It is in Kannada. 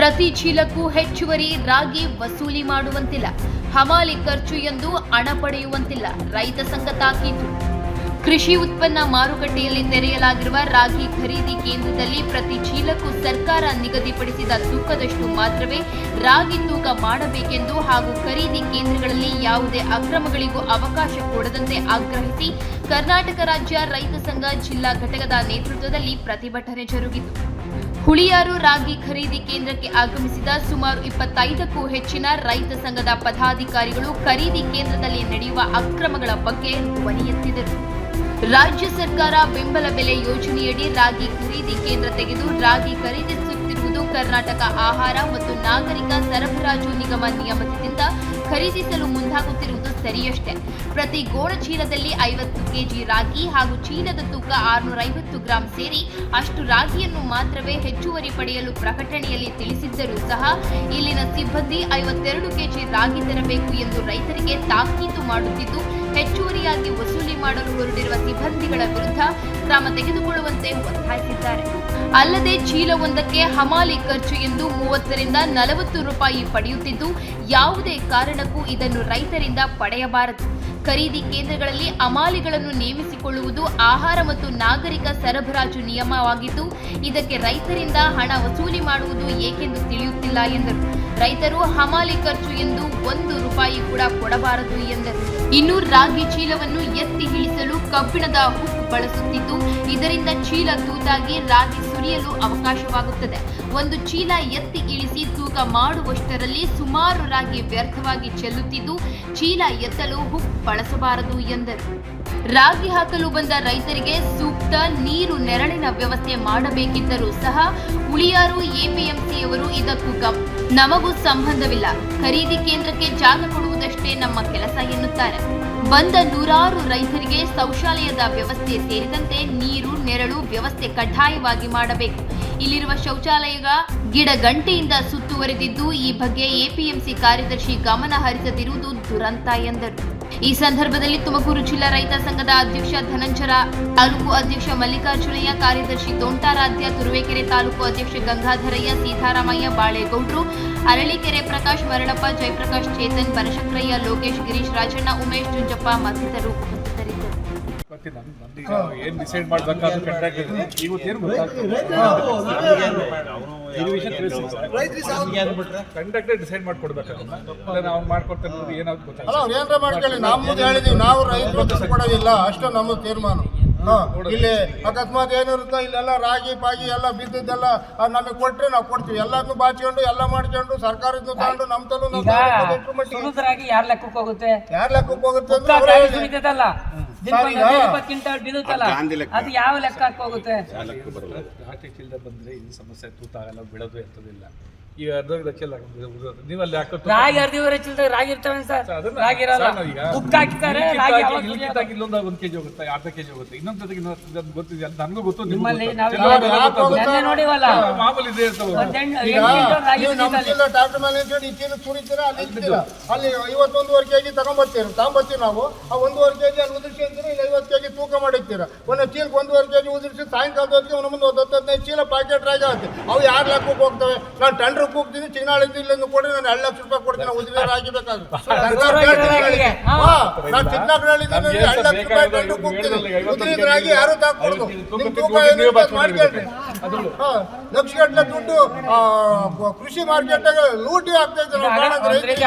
ಪ್ರತಿ ಚೀಲಕ್ಕೂ ಹೆಚ್ಚುವರಿ ರಾಗಿ ವಸೂಲಿ ಮಾಡುವಂತಿಲ್ಲ. ಹಮಾಲಿ ಖರ್ಚು ಎಂದು ಹಣ ಪಡೆಯುವಂತಿಲ್ಲ. ರೈತ ಸಂಘ ತಾಕೀತು. ಕೃಷಿ ಉತ್ಪನ್ನ ಮಾರುಕಟ್ಟೆಯಲ್ಲಿ ತೆರೆಯಲಾಗಿರುವ ರಾಗಿ ಖರೀದಿ ಕೇಂದ್ರದಲ್ಲಿ ಪ್ರತಿ ಚೀಲಕ್ಕೂ ಸರ್ಕಾರ ನಿಗದಿಪಡಿಸಿದ ತೂಕದಷ್ಟು ಮಾತ್ರವೇ ರಾಗಿ ತೂಕ ಮಾಡಬೇಕೆಂದು ಹಾಗೂ ಖರೀದಿ ಕೇಂದ್ರಗಳಲ್ಲಿ ಯಾವುದೇ ಅಕ್ರಮಗಳಿಗೂ ಅವಕಾಶ ಕೊಡದಂತೆ ಆಗ್ರಹಿಸಿ ಕರ್ನಾಟಕ ರಾಜ್ಯ ರೈತ ಸಂಘ ಜಿಲ್ಲಾ ಘಟಕದ ನೇತೃತ್ವದಲ್ಲಿ ಪ್ರತಿಭಟನೆ ಜರುಗಿತು. ಹುಳಿಯಾರು ರಾಗಿ ಖರೀದಿ ಕೇಂದ್ರಕ್ಕೆ ಆಗಮಿಸಿದ ಸುಮಾರು ಇಪ್ಪತ್ತೈದಕ್ಕೂ ಹೆಚ್ಚಿನ ರೈತ ಸಂಘದ ಪದಾಧಿಕಾರಿಗಳು ಖರೀದಿ ಕೇಂದ್ರದಲ್ಲಿ ನಡೆಯುವ ಅಕ್ರಮಗಳ ಬಗ್ಗೆ ಧ್ವನಿ ರಾಜ್ಯ ಸರ್ಕಾರ ಬೆಂಬಲ ಬೆಲೆ ಯೋಜನೆಯಡಿ ರಾಗಿ ಖರೀದಿ ಕೇಂದ್ರ ತೆಗೆದು ರಾಗಿ ಖರೀದಿಸುತ್ತಿರುವುದು ಕರ್ನಾಟಕ ಆಹಾರ ಮತ್ತು ನಾಗರಿಕ ಸರಬರಾಜು ನಿಗಮ ನಿಯಮದಿಂದ ಖರೀದಿಸಲು ಮುಂದಾಗುತ್ತಿರುವುದು ಸರಿಯಷ್ಟೇ. ಪ್ರತಿ ಗೋಣ ಚೀಲದಲ್ಲಿ ಐವತ್ತು ಕೆಜಿ ರಾಗಿ ಹಾಗೂ ಚೀಲದ ತೂಕ ಆರುನೂರ ಐವತ್ತು ಗ್ರಾಂ ಸೇರಿ ಅಷ್ಟು ರಾಗಿಯನ್ನು ಮಾತ್ರವೇ ಹೆಚ್ಚುವರಿ ಪಡೆಯಲು ಪ್ರಕಟಣೆಯಲ್ಲಿ ತಿಳಿಸಿದ್ದರೂ ಸಹ ಇಲ್ಲಿನ ಸಿಬ್ಬಂದಿ ಐವತ್ತೆರಡು ಕೆಜಿ ರಾಗಿ ತರಬೇಕು ಎಂದು ರೈತರಿಗೆ ತಾಕೀತು ಮಾಡುತ್ತಿದ್ದು ಹೆಚ್ಚುವರಿಯಾಗಿ ವಸೂಲಿ ಮಾಡಲು ಹೊರಟಿರುವ ಸಿಬ್ಬಂದಿಗಳ ವಿರುದ್ಧ ಕ್ರಮ ತೆಗೆದುಕೊಳ್ಳುವಂತೆ ಒತ್ತಾಯಿಸಿದ್ದಾರೆ. ಅಲ್ಲದೆ ಚೀಲವೊಂದಕ್ಕೆ ಹಮಾಲಿ ಖರ್ಚು ಎಂದು ಮೂವತ್ತರಿಂದ ನಲವತ್ತು ರೂಪಾಯಿ ಪಡೆಯುತ್ತಿದ್ದು, ಯಾವುದೇ ಕಾರಣಕ್ಕೂ ಇದನ್ನು ರೈತರಿಂದ ಪಡೆಯಬಾರದು. ಖರೀದಿ ಕೇಂದ್ರಗಳಲ್ಲಿ ಅಮಾಲಿಗಳನ್ನು ನೇಮಿಸಿಕೊಳ್ಳುವುದು ಆಹಾರ ಮತ್ತು ನಾಗರಿಕ ಸರಬರಾಜು ನಿಯಮವಾಗಿದ್ದು, ಇದಕ್ಕೆ ರೈತರಿಂದ ಹಣ ವಸೂಲಿ ಮಾಡುವುದು ಏಕೆಂದು ತಿಳಿಯುತ್ತಿಲ್ಲ ಎಂದರು. ರೈತರು ಹಮಾಲಿ ಖರ್ಚು ಎಂದು ಒಂದು ರೂಪಾಯಿ ಕೂಡ ಕೊಡಬಾರದು ಎಂದರು. ಇನ್ನು ರಾಗಿ ಚೀಲವನ್ನು ಎತ್ತಿ ಇಳಿಸಲು ಕಬ್ಬಿಣದ ಹುಕ್ ಬಳಸುತ್ತಿದ್ದು, ಇದರಿಂದ ಚೀಲ ತೂತಾಗಿ ರಾಗಿ ಸುರಿಯಲು ಅವಕಾಶವಾಗುತ್ತದೆ. ಒಂದು ಚೀಲ ಎತ್ತಿ ಇಳಿಸಿ ತೂಕ ಮಾಡುವಷ್ಟರಲ್ಲಿ ಸುಮಾರು ರಾಗಿ ವ್ಯರ್ಥವಾಗಿ ಚೆಲ್ಲುತ್ತಿದ್ದು, ಚೀಲ ಎತ್ತಲು ಹುಕ್ ಬಳಸಬಾರದು ಎಂದರು. ರಾಗಿ ಹಾಕಲು ಬಂದ ರೈತರಿಗೆ ಸೂಕ್ತ ನೀರು ನೆರಳಿನ ವ್ಯವಸ್ಥೆ ಮಾಡಬೇಕಿದ್ದರೂ ಸಹ ಉಳಿಯಾರು ಎಪಿಎಂಸಿಯವರು ಇದಕ್ಕೂ ಗಮ್ ನಮಗೂ ಸಂಬಂಧವಿಲ್ಲ. ಖರೀದಿ ಕೇಂದ್ರಕ್ಕೆ ಜಾಗ ಕೊಡುವುದಷ್ಟೇ ನಮ್ಮ ಕೆಲಸ ಎನ್ನುತ್ತಾರೆ. ಬಂದ ನೂರಾರು ರೈತರಿಗೆ ಶೌಚಾಲಯದ ವ್ಯವಸ್ಥೆ ಸೇರಿದಂತೆ ನೀರು ನೆರಳು ವ್ಯವಸ್ಥೆ ಕಡ್ಡಾಯವಾಗಿ ಮಾಡಬೇಕು. ಇಲ್ಲಿರುವ ಶೌಚಾಲಯ ಗಿಡ ಗಂಟೆಯಿಂದ ಸುತ್ತುವರೆದಿದ್ದು ಈ ಬಗ್ಗೆ ಎಪಿಎಂಸಿ ಕಾರ್ಯದರ್ಶಿ ಗಮನ ಹರಿಸದಿರುವುದು ದುರಂತ ಎಂದರು. ಈ ಸಂದರ್ಭದಲ್ಲಿ ತುಮಕೂರು ಜಿಲ್ಲಾ ರೈತ ಸಂಘದ ಅಧ್ಯಕ್ಷ ಧನಂಜರ ತಾಲೂಕು ಅಧ್ಯಕ್ಷ ಮಲ್ಲಿಕಾರ್ಜುನಯ್ಯ, ಕಾರ್ಯದರ್ಶಿ ತೋಂಟಾರಾಧ್ಯ ತುರುವೇಕೆರೆ ತಾಲೂಕು ಅಧ್ಯಕ್ಷ ಗಂಗಾಧರಯ್ಯ, ಸೀತಾರಾಮಯ್ಯ, ಬಾಳೇಗೌಡ್ರು, ಅರಳೀಕೆರೆ ಪ್ರಕಾಶ್ ಮರಳಪ್ಪ ಜಯಪ್ರಕಾಶ್ ಚೇತನ್, ಬನಶಂಕರಯ್ಯ, ಲೋಕೇಶ್ ಗಿರೀಶ್, ರಾಜಣ್ಣ ಉಮೇಶ್, ಜುಂಜಪ್ಪ ಮತ್ತಿತರರು ಗೊತ್ತಿಲ್ಲ ನಮ್ದು ಈಗ ಏನ್ ಡಿಸೈಡ್ ಮಾಡ್ಬೇಕಾದ್ರೂ ಕಂಟ್ರಾಕ್ಟ್ ಇವತ್ತೇನು ಕಂಡಕ್ಟರ್ ಡಿಸೈಡ್ ಮಾಡ್ಕೊಡ್ಬೇಕು ಇಲ್ಲ ನಾವು ಮಾಡ್ಕೊಡ್ತೇನೆ ನೋಡಿ ಏನಾದ್ರು ಅಲ್ಲ ಗೊತ್ತಾಗಲ್ಲ ಅವ್ರು ಏನಾರ ಮಾಡ್ಕೊಳ್ಳಿ. ನಮ್ಮದು ಹೇಳಿದೀವಿ. ನಾವು ರೈತರು ದುಡ್ಡು ಕೊಡೋದಿಲ್ಲ ಅಷ್ಟು ನಮ್ಮ ತೀರ್ಮಾನ. ಇಲ್ಲಿ ಅಕಸ್ಮಾತ್ ಏನಿರುತ್ತೋ ಇಲ್ಲೆಲ್ಲ ರಾಗಿ ಪಾಗಿ ಎಲ್ಲ ಬಿದ್ದಿದ್ದೆಲ್ಲ ನಮಗೆ ಕೊಟ್ರೆ ನಾವು ಕೊಡ್ತೀವಿ. ಎಲ್ಲಾದ್ನೂ ಬಾಚಿಕೊಂಡು ಎಲ್ಲ ಮಾಡ್ಕೊಂಡು ಸರ್ಕಾರದ್ದು ತಗೊಂಡು ನಮ್ಮ ತಲು ನಾವು ಯಾರ್ ಲೆಕ್ಕಕ್ಕೆ ಹೋಗುತ್ತೆ? ಯಾರ ಲೆಕ್ಕಕ್ಕೆ ಹೋಗುತ್ತೆ ಕ್ವಿಂಟಲ್ ಅದು ಯಾವ ಲೆಕ್ಕಕ್ಕೆ ಹೋಗುತ್ತೆ ಬಂದ್ರೆ ಈ ಸಮಸ್ಯೆ ತೂತಾಗಲ್ಲ ಬಿಡೋದು ಇರ್ತದಿಲ್ಲ ಅರ್ಧ ಅರ್ಧ ಚೆಲ್ಲ ನೀವು ಅಲ್ಲಿ ಹಾಕೋ ರಾಗಿ ಚಿಲ್ಲರೆ ರಾಗಿ ಇರ್ತಾವೆ ಸರ್? ರಾಗಿ ಇರಲ್ಲ. ಹಾಕಿದ್ದಾರೆ ರಾಗಿ ಇಲ್ಲಿಂದಾಗಿ ಇಲ್ಲೊಂದು ಒಂದು ಕೆಜಿ ಹೋಗುತ್ತೆ ಅರ್ಧ ಕೆಜಿ ಹೋಗುತ್ತೆ. ಇನ್ನೊಂದು ಜೊತೆಗೆ ಇನ್ನೊಂದು ಅದು ಗೊತ್ತಿದೆ ಅಂತ ನನಗೂ ಗೊತ್ತು ನಿಮ್ಮಲ್ಲಿ. ನಾವು ನೋಡಿವಲ್ಲ. ಮಾಮೂಲಿ ಇದೆ ಇರ್ತವೆ ಈ ಚೀಲ ಸುರಿತೀರಾ ಅಲ್ಲಿ ಇರ್ತೀರಾ? ಅಲ್ಲಿ ಐವತ್ತೊಂದುವರೆ ಕೆಜಿ ತಗೊಂಬರ್ತೀರ ತಗೊಂಬರ್ತೀವಿ ನಾವು. ಆ ಒಂದೂವರೆ ಕೆಜಿ ಅಲ್ಲಿ ಉದುರಿಸಿ ಅಂತೀರ ಇಲ್ಲಿ ಐವತ್ತು ಕೆಜಿ ತೂಕ ಮಾಡಿರ್ತೀರ? ಒಂದು ಚೀಲಕ್ಕೆ ಒಂದೂವರೆ ಕೆಜಿ ಉದುರಿಸಿ ಸಾಯಂಕಾಲದ ಹೊತ್ತಿಗೆ ಒಂದೊಂದು ಮುಂದೆ ಒಂದು ಹತ್ತು ಹದಿನೈದು ಚೀಲ ಪ್ಯಾಕೆಟ್ ರಾಗಿ ಆಗುತ್ತೆ ಅವು ಯಾರು ಲಕ್ಷಕ್ಕೆ ಹೋಗ್ತವೆ ನಾನು ಟಂಡ್ರಿಗೆ ಹೋಗ್ತೀನಿ ಚಿನ್ನಾಳಿಂದ ಇಲ್ಲಿಂದ ಕೊಡಿ ನಾನು ಎರಡು ಲಕ್ಷ ರೂಪಾಯಿ ಕೊಡ್ತೀನಿ ಉದುರಿ ರಾಗಿ ಬೇಕಾದ್ರೆ ಹಾ. ನಾನು ಚಿಕ್ಕನಗರಲ್ಲಿದ್ದೀನಿ ಎರಡು ಲಕ್ಷ ರೂಪಾಯಿ ಬೇಕಾಗಿರೋದು ಟಂಡ್ರಿಗೆ ಹೋಗ್ತೀನಿ ಐವತ್ತೊಂದು ಯಾರು ತಾಕೊಡ್ದು ನಿಮ್ಮ ತೂಕ. ಮಾಡ್ಕೊಳ್ರಿ ಹಾ, ಲಕ್ಷಗಟ್ಟಲೆ ದುಡ್ಡು ಕೃಷಿ ಮಾರ್ಕೆಟ್ ಲೂಟಿ ಆಗ್ತಾ ಇದೆ ನಾವು ಕಾಣೋದು ರೈತರಿಗೆ.